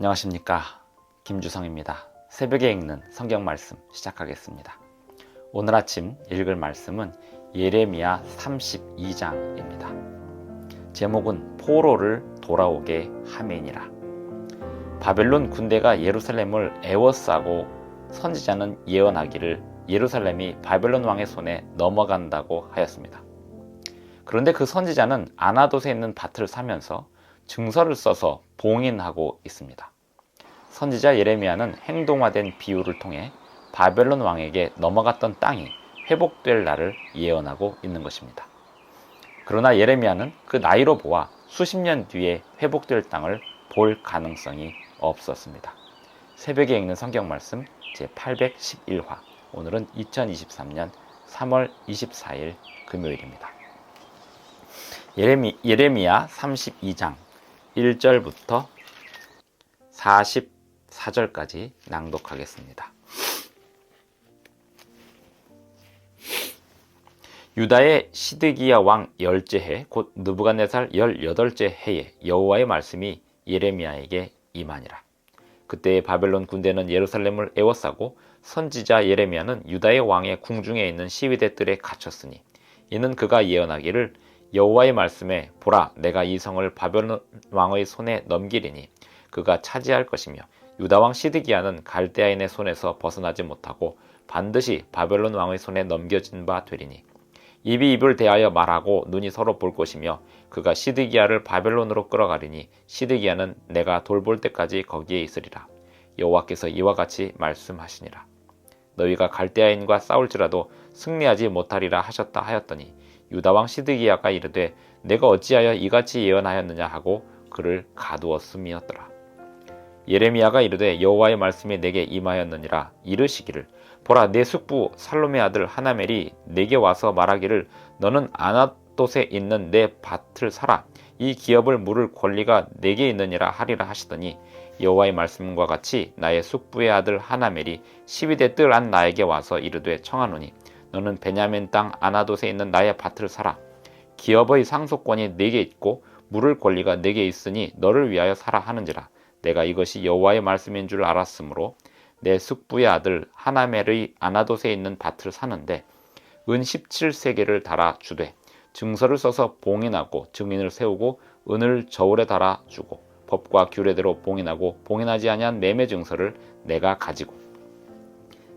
안녕하십니까. 김주성입니다. 새벽에 읽는 성경 말씀 시작하겠습니다. 오늘 아침 읽을 말씀은 예레미야 32장입니다. 제목은 포로를 돌아오게 하메니라. 바벨론 군대가 예루살렘을 애워싸고 선지자는 예언하기를 예루살렘이 바벨론 왕의 손에 넘어간다고 하였습니다. 그런데 그 선지자는 아나돗에 있는 밭을 사면서 증서를 써서 봉인하고 있습니다. 선지자 예레미야는 행동화된 비유를 통해 바벨론 왕에게 넘어갔던 땅이 회복될 날을 예언하고 있는 것입니다. 그러나 예레미야는 그 나이로 보아 수십 년 뒤에 회복될 땅을 볼 가능성이 없었습니다. 새벽에 읽는 성경 말씀 제811화 오늘은 2023년 3월 24일 금요일입니다. 예레미, 예레미야 32장 1절부터 44절까지 낭독하겠습니다. 유다의 시드기야 왕 열째 해, 곧 느부갓네살 열여덟째 해에 여호와의 말씀이 예레미야에게 임하니라. 그때 바벨론 군대는 예루살렘을 에워싸고 선지자 예레미야는 유다의 왕의 궁중에 있는 시위대 뜰에 갇혔으니 이는 그가 예언하기를 여호와의 말씀에 보라 내가 이 성을 바벨론 왕의 손에 넘기리니 그가 차지할 것이며 유다 왕 시드기야는 갈대아인의 손에서 벗어나지 못하고 반드시 바벨론 왕의 손에 넘겨진 바 되리니 입이 입을 대하여 말하고 눈이 서로 볼 것이며 그가 시드기야를 바벨론으로 끌어가리니 시드기야는 내가 돌볼 때까지 거기에 있으리라. 여호와께서 이와 같이 말씀하시니라. 너희가 갈대아인과 싸울지라도 승리하지 못하리라 하셨다 하였더니 유다 왕 시드기야가 이르되 내가 어찌하여 이같이 예언하였느냐 하고 그를 가두었음이었더라. 예레미야가 이르되 여호와의 말씀이 내게 임하였느니라 이르시기를 보라 내 숙부 살롬의 아들 하나멜이 내게 와서 말하기를 너는 아나돗에 있는 내 밭을 사라. 이 기업을 물을 권리가 내게 있느니라 하리라 하시더니 여호와의 말씀과 같이 나의 숙부의 아들 하나멜이 12대 뜰 안 나에게 와서 이르되 청하노니 너는 베냐민 땅 아나돗에 있는 나의 밭을 사라. 기업의 상속권이 내게 있고 물을 권리가 내게 있으니 너를 위하여 사라 하는지라. 내가 이것이 여호와의 말씀인 줄 알았으므로 내 숙부의 아들 하나멜의 아나돗에 있는 밭을 사는데 은 17세계를 달아 주되 증서를 써서 봉인하고 증인을 세우고 은을 저울에 달아 주고 법과 규례대로 봉인하고 봉인하지 아니한 매매 증서를 내가 가지고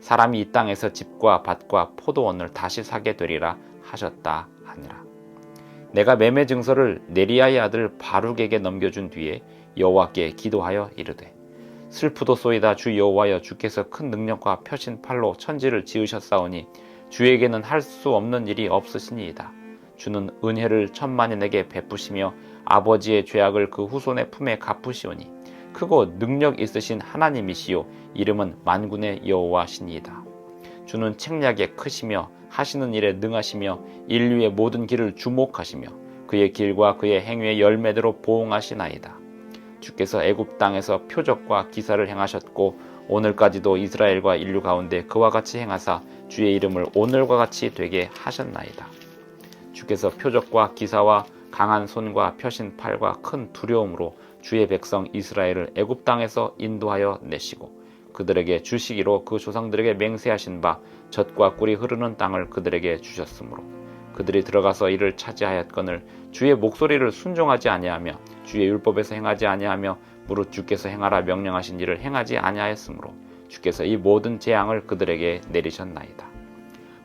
사람이 이 땅에서 집과 밭과 포도원을 다시 사게 되리라 하셨다 하니라. 내가 매매 증서를 네리야의 아들 바룩에게 넘겨준 뒤에 여호와께 기도하여 이르되 슬프도소이다 주 여호와여 주께서 큰 능력과 펴신 팔로 천지를 지으셨사오니 주에게는 할 수 없는 일이 없으시니이다. 주는 은혜를 천만인에게 베푸시며 아버지의 죄악을 그 후손의 품에 갚으시오니 크고 능력 있으신 하나님이시요 이름은 만군의 여호와시니이다. 주는 책략에 크시며 하시는 일에 능하시며 인류의 모든 길을 주목하시며 그의 길과 그의 행위의 열매대로 보응하시나이다. 주께서 애굽 땅에서 표적과 기사를 행하셨고 오늘까지도 이스라엘과 인류 가운데 그와 같이 행하사 주의 이름을 오늘과 같이 되게 하셨나이다. 주께서 표적과 기사와 강한 손과 펴신 팔과 큰 두려움으로 주의 백성 이스라엘을 애굽 땅에서 인도하여 내시고 그들에게 주시기로 그 조상들에게 맹세하신 바 젖과 꿀이 흐르는 땅을 그들에게 주셨으므로 그들이 들어가서 이를 차지하였거늘 주의 목소리를 순종하지 아니하며 주의 율법에서 행하지 아니하며 무릇 주께서 행하라 명령하신 일을 행하지 아니하였으므로 주께서 이 모든 재앙을 그들에게 내리셨나이다.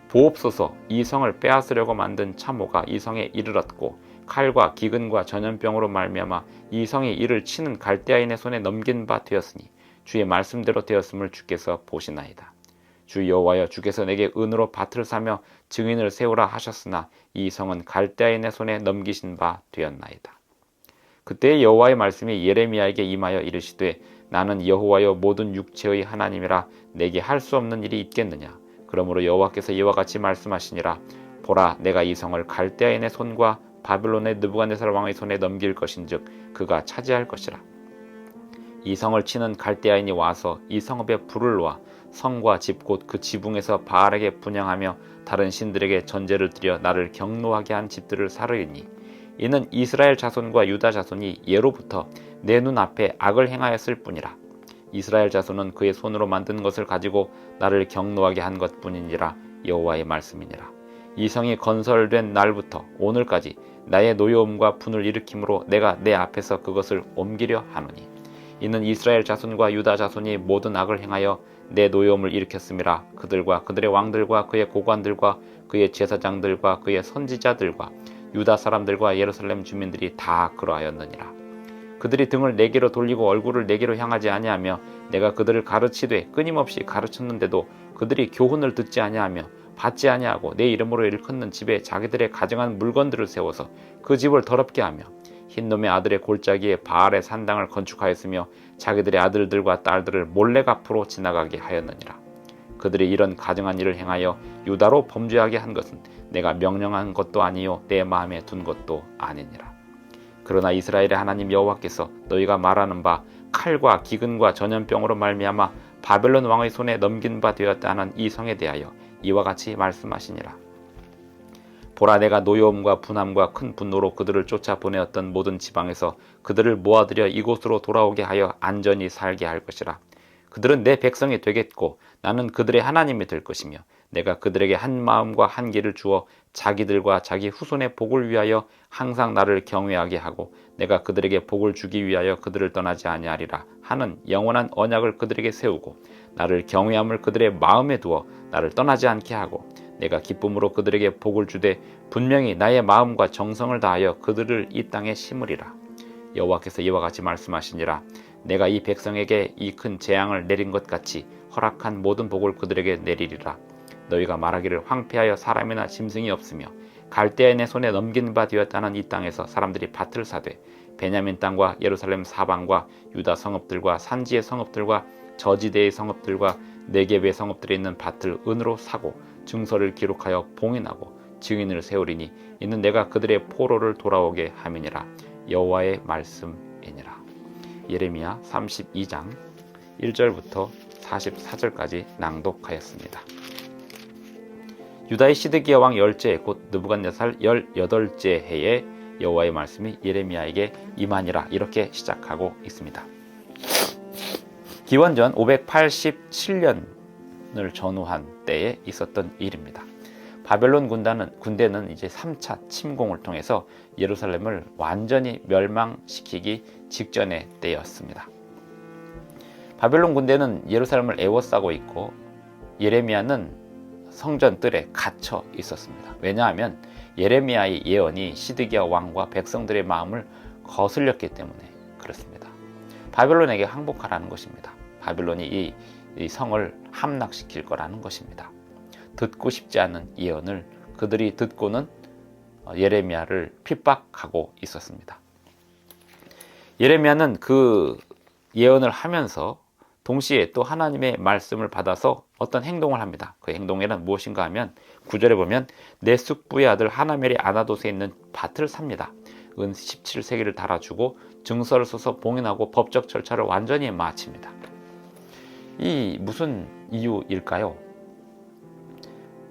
보옵소서 이 성을 빼앗으려고 만든 참호가 이 성에 이르렀고 칼과 기근과 전염병으로 말미암아 이 성이 이를 치는 갈대아인의 손에 넘긴 바 되었으니 주의 말씀대로 되었음을 주께서 보시나이다. 주 여호와여 주께서 내게 은으로 밭을 사며 증인을 세우라 하셨으나 이 성은 갈대아인의 손에 넘기신 바 되었나이다. 그때 여호와의 말씀이 예레미야에게 임하여 이르시되 나는 여호와여 모든 육체의 하나님이라 내게 할 수 없는 일이 있겠느냐 그러므로 여호와께서 이와 같이 말씀하시니라 보라 내가 이 성을 갈대아인의 손과 바빌론의 느부갓네살 왕의 손에 넘길 것인즉 그가 차지할 것이라. 이 성을 치는 갈대아인이 와서 이 성읍에 불을 놓아 성과 집 곧 그 지붕에서 바알에게 분양하며 다른 신들에게 전제를 드려 나를 경노하게 한 집들을 사르이니 이는 이스라엘 자손과 유다 자손이 예로부터 내 눈앞에 악을 행하였을 뿐이라. 이스라엘 자손은 그의 손으로 만든 것을 가지고 나를 경노하게 한 것뿐이니라 여호와의 말씀이니라 이 성이 건설된 날부터 오늘까지 나의 노여움과 분을 일으킴으로 내가 내 앞에서 그것을 옮기려 하노니. 이는 이스라엘 자손과 유다 자손이 모든 악을 행하여 내 노여움을 일으켰음이라. 그들과 그들의 왕들과 그의 고관들과 그의 제사장들과 그의 선지자들과 유다 사람들과 예루살렘 주민들이 다 그러하였느니라. 그들이 등을 내게로 돌리고 얼굴을 내게로 향하지 아니하며 내가 그들을 가르치되 끊임없이 가르쳤는데도 그들이 교훈을 듣지 아니하며 받지 아니하고 내 이름으로 일컫는 집에 자기들의 가정한 물건들을 세워서 그 집을 더럽게 하며 흰놈의 아들의 골짜기에 바알의 산당을 건축하였으며 자기들의 아들들과 딸들을 몰래 앞으로 지나가게 하였느니라. 그들이 이런 가정한 일을 행하여 유다로 범죄하게 한 것은 내가 명령한 것도 아니요 내 마음에 둔 것도 아니니라. 그러나 이스라엘의 하나님 여호와께서 너희가 말하는 바 칼과 기근과 전염병으로 말미암아 바벨론 왕의 손에 넘긴 바 되었다는 이 성에 대하여 이와 같이 말씀하시니라. 보라 내가 노여움과 분함과 큰 분노로 그들을 쫓아 보내었던 모든 지방에서 그들을 모아들여 이곳으로 돌아오게 하여 안전히 살게 할 것이라. 그들은 내 백성이 되겠고 나는 그들의 하나님이 될 것이며 내가 그들에게 한 마음과 한 길을 주어 자기들과 자기 후손의 복을 위하여 항상 나를 경외하게 하고 내가 그들에게 복을 주기 위하여 그들을 떠나지 아니하리라 하는 영원한 언약을 그들에게 세우고 나를 경외함을 그들의 마음에 두어 나를 떠나지 않게 하고 내가 기쁨으로 그들에게 복을 주되 분명히 나의 마음과 정성을 다하여 그들을 이 땅에 심으리라. 여호와께서 이와 같이 말씀하시니라. 내가 이 백성에게 이 큰 재앙을 내린 것 같이 허락한 모든 복을 그들에게 내리리라. 너희가 말하기를 황폐하여 사람이나 짐승이 없으며 갈대인의 손에 넘긴 바 되었다는 이 땅에서 사람들이 밭을 사되 베냐민 땅과 예루살렘 사방과 유다 성읍들과 산지의 성읍들과 저지대의 성읍들과 네겝의 성읍들에 있는 밭을 은으로 사고 증서를 기록하여 봉인하고 증인을 세우리니 이는 내가 그들의 포로를 돌아오게 함이니라 여호와의 말씀이니라 예레미야 32장 1절부터 44절까지 낭독하였습니다. 유다의 시드기야 왕 열째 곧 느부갓네살 열여덟째 해에 여호와의 말씀이 예레미야에게 임하니라 이렇게 시작하고 있습니다. 기원전 587년을 전후한 때에 있었던 일입니다. 바벨론 군단은 군대는 이제 3차 침공을 통해서 예루살렘을 완전히 멸망시키기 직전의 때였습니다. 바벨론 군대는 예루살렘을 에워싸고 있고 예레미야는 성전 뜰에 갇혀 있었습니다. 왜냐하면 예레미야의 예언이 시드기야 왕과 백성들의 마음을 거슬렸기 때문에 그렇습니다. 바벨론에게 항복하라는 것입니다. 바벨론이 이, 이 성을 함락시킬 거라는 것입니다. 듣고 싶지 않은 예언을 그들이 듣고는 예레미야를 핍박하고 있었습니다. 예레미야는 그 예언을 하면서 동시에 또 하나님의 말씀을 받아서 어떤 행동을 합니다. 그 행동에는 무엇인가 하면 구절에 보면 내 숙부의 아들 하나멜이 아나도스에 있는 밭을 삽니다. 은 17세기를 달아주고 증서를 써서 봉인하고 법적 절차를 완전히 마칩니다. 이 무슨 이유일까요?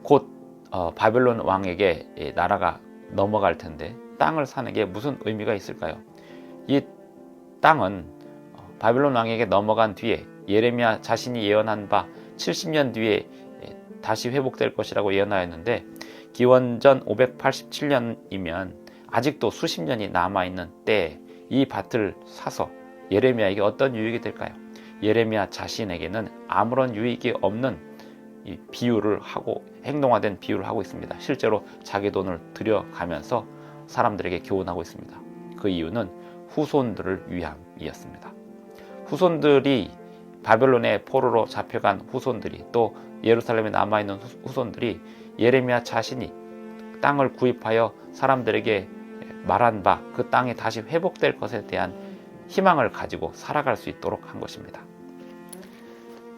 곧 어, 바벨론 왕에게 나라가 넘어갈 텐데 땅을 사는 게 무슨 의미가 있을까요? 이 땅은 어, 바벨론 왕에게 넘어간 뒤에 예레미야 자신이 예언한 바 70년 뒤에 다시 회복될 것이라고 예언하였는데 기원전 587년이면 아직도 수십 년이 남아 있는 때에 이 밭을 사서 예레미야에게 어떤 유익이 될까요? 예레미야 자신에게는 아무런 유익이 없는 비유를 하고 행동화된 비유를 하고 있습니다. 실제로 자기 돈을 들여가면서 사람들에게 교훈하고 있습니다. 그 이유는 후손들을 위함이었습니다. 후손들이 바벨론의 포로로 잡혀간 후손들이 또 예루살렘에 남아 있는 후손들이 예레미야 자신이 땅을 구입하여 사람들에게 말한 바 그 땅이 다시 회복될 것에 대한 희망을 가지고 살아갈 수 있도록 한 것입니다.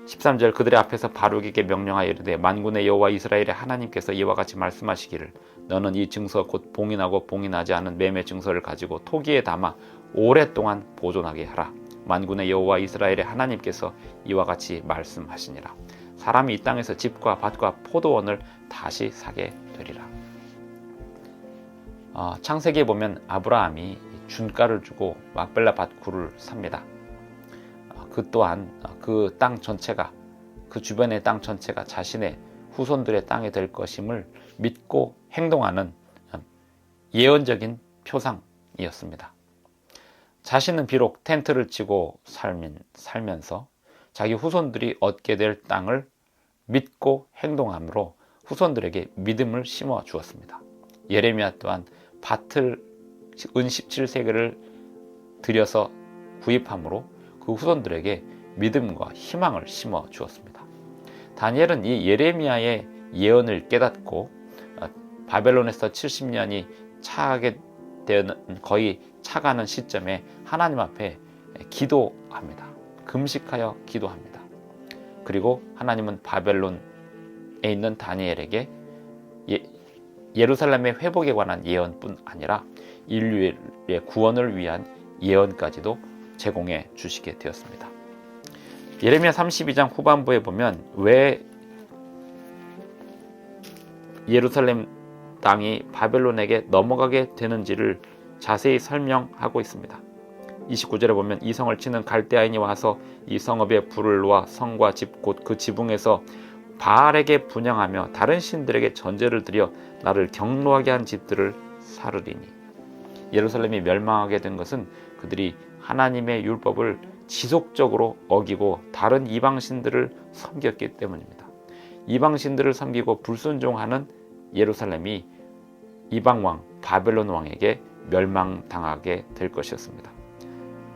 13절 그들의 앞에서 바룩에게 명령하여 이르되 만군의 여호와 이스라엘의 하나님께서 이와 같이 말씀하시기를 너는 이 증서 곧 봉인하고 봉인하지 않은 매매 증서를 가지고 토기에 담아 오랫동안 보존하게 하라. 만군의 여호와 이스라엘의 하나님께서 이와 같이 말씀하시니라. 사람이 이 땅에서 집과 밭과 포도원을 다시 사게 되리라. 어, 창세기에 보면 아브라함이 준가를 주고 막벨라 밭구를 삽니다. 어, 그 또한 그 땅 전체가 그 주변의 땅 전체가 자신의 후손들의 땅이 될 것임을 믿고 행동하는 예언적인 표상이었습니다. 자신은 비록 텐트를 치고 살면, 살면서 자기 후손들이 얻게 될 땅을 믿고 행동함으로 후손들에게 믿음을 심어 주었습니다. 예레미야 또한 밭을 은 17세계를 들여서 구입함으로 그 후손들에게 믿음과 희망을 심어 주었습니다. 다니엘은 이 예레미야의 예언을 깨닫고 어, 바벨론에서 70년이 차게 되는 거의 차가는 시점에 하나님 앞에 기도합니다. 금식하여 기도합니다. 그리고 하나님은 바벨론에 있는 다니엘에게 예, 예루살렘의 회복에 관한 예언뿐 아니라 인류의 구원을 위한 예언까지도 제공해 주시게 되었습니다. 예레미야 32장 후반부에 보면 왜 예루살렘 땅이 바벨론에게 넘어가게 되는지를 자세히 설명하고 있습니다. 29절에 보면 이 성을 치는 갈대아인이 와서 이 성읍에 불을 놓아 성과 집 곧 그 지붕에서 바알에게 분양하며 다른 신들에게 전제를 드려 나를 경로하게 한 집들을 사르리니 예루살렘이 멸망하게 된 것은 그들이 하나님의 율법을 지속적으로 어기고 다른 이방신들을 섬겼기 때문입니다. 이방신들을 섬기고 불순종하는 예루살렘이 이방왕 바벨론 왕에게 멸망당하게 될 것이었습니다.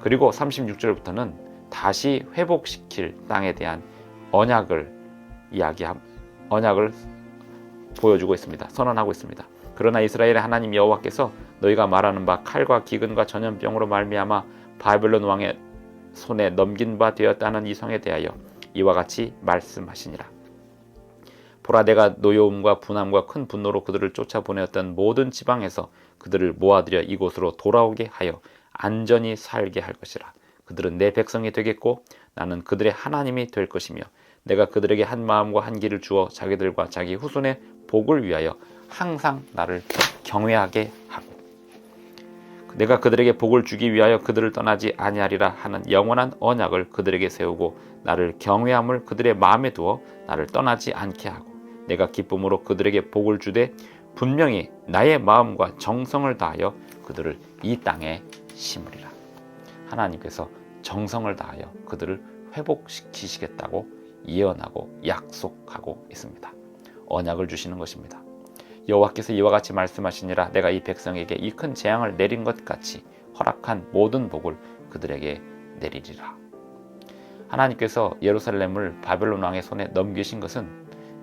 그리고 36절부터는 다시 회복시킬 땅에 대한 언약을 이야기함, 언약을 보여주고 있습니다. 선언하고 있습니다. 그러나 이스라엘의 하나님 여호와께서 너희가 말하는 바 칼과 기근과 전염병으로 말미암아 바벨론 왕의 손에 넘긴 바 되었다는 이 성에 대하여 이와 같이 말씀하시니라. 보라 내가 노여움과 분함과 큰 분노로 그들을 쫓아 보내었던 모든 지방에서 그들을 모아들여 이곳으로 돌아오게 하여 안전히 살게 할 것이라. 그들은 내 백성이 되겠고 나는 그들의 하나님이 될 것이며 내가 그들에게 한 마음과 한 길을 주어 자기들과 자기 후손의 복을 위하여 항상 나를 경외하게 하고 내가 그들에게 복을 주기 위하여 그들을 떠나지 아니하리라 하는 영원한 언약을 그들에게 세우고 나를 경외함을 그들의 마음에 두어 나를 떠나지 않게 하고 내가 기쁨으로 그들에게 복을 주되 분명히 나의 마음과 정성을 다하여 그들을 이 땅에 심으리라. 하나님께서 정성을 다하여 그들을 회복시키시겠다고 예언하고 약속하고 있습니다. 언약을 주시는 것입니다. 여호와께서 이와 같이 말씀하시니라 내가 이 백성에게 이 큰 재앙을 내린 것 같이 허락한 모든 복을 그들에게 내리리라. 하나님께서 예루살렘을 바벨론 왕의 손에 넘기신 것은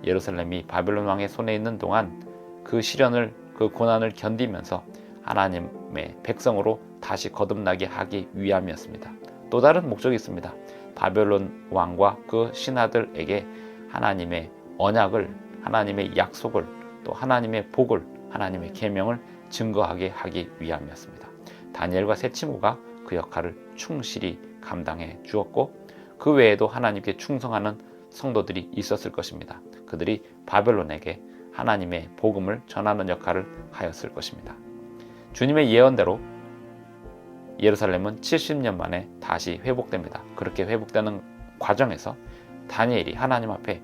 예루살렘이 바벨론 왕의 손에 있는 동안 그 시련을 그 고난을 견디면서 하나님의 백성으로 다시 거듭나게 하기 위함이었습니다. 또 다른 목적이 있습니다. 바벨론 왕과 그 신하들에게 하나님의 언약을 하나님의 약속을 또 하나님의 복을 하나님의 계명을 증거하게 하기 위함이었습니다. 다니엘과 세 친구가 그 역할을 충실히 감당해 주었고 그 외에도 하나님께 충성하는 성도들이 있었을 것입니다. 그들이 바벨론에게 하나님의 복음을 전하는 역할을 하였을 것입니다. 주님의 예언대로 예루살렘은 70년 만에 다시 회복됩니다. 그렇게 회복되는 과정에서 다니엘이 하나님 앞에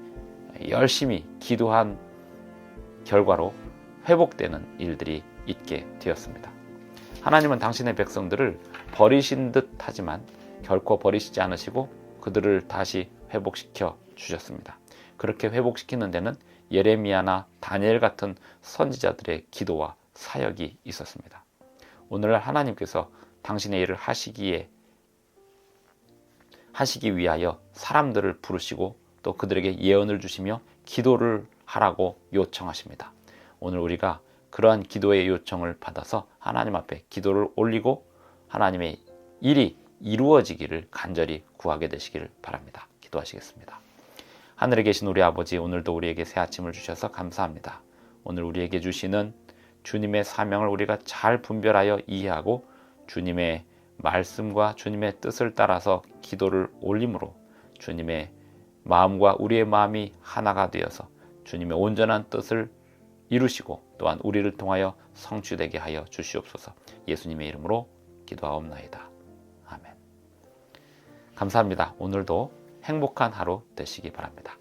열심히 기도한 결과로 회복되는 일들이 있게 되었습니다. 하나님은 당신의 백성들을 버리신 듯 하지만 결코 버리시지 않으시고 그들을 다시 회복시켜 주셨습니다. 그렇게 회복시키는 데는 예레미야나 다니엘 같은 선지자들의 기도와 사역이 있었습니다. 오늘날 하나님께서 당신의 일을 하시기에 하시기 위하여 사람들을 부르시고 또 그들에게 예언을 주시며 기도를 하라고 요청하십니다. 오늘 우리가 그러한 기도의 요청을 받아서 하나님 앞에 기도를 올리고 하나님의 일이 이루어지기를 간절히 구하게 되시기를 바랍니다. 기도하시겠습니다. 하늘에 계신 우리 아버지 오늘도 우리에게 새 아침을 주셔서 감사합니다. 오늘 우리에게 주시는 주님의 사명을 우리가 잘 분별하여 이해하고 주님의 말씀과 주님의 뜻을 따라서 기도를 올림으로 주님의 마음과 우리의 마음이 하나가 되어서 주님의 온전한 뜻을 이루시고 또한 우리를 통하여 성취되게 하여 주시옵소서. 예수님의 이름으로 기도하옵나이다. 아멘. 감사합니다. 오늘도 행복한 하루 되시기 바랍니다.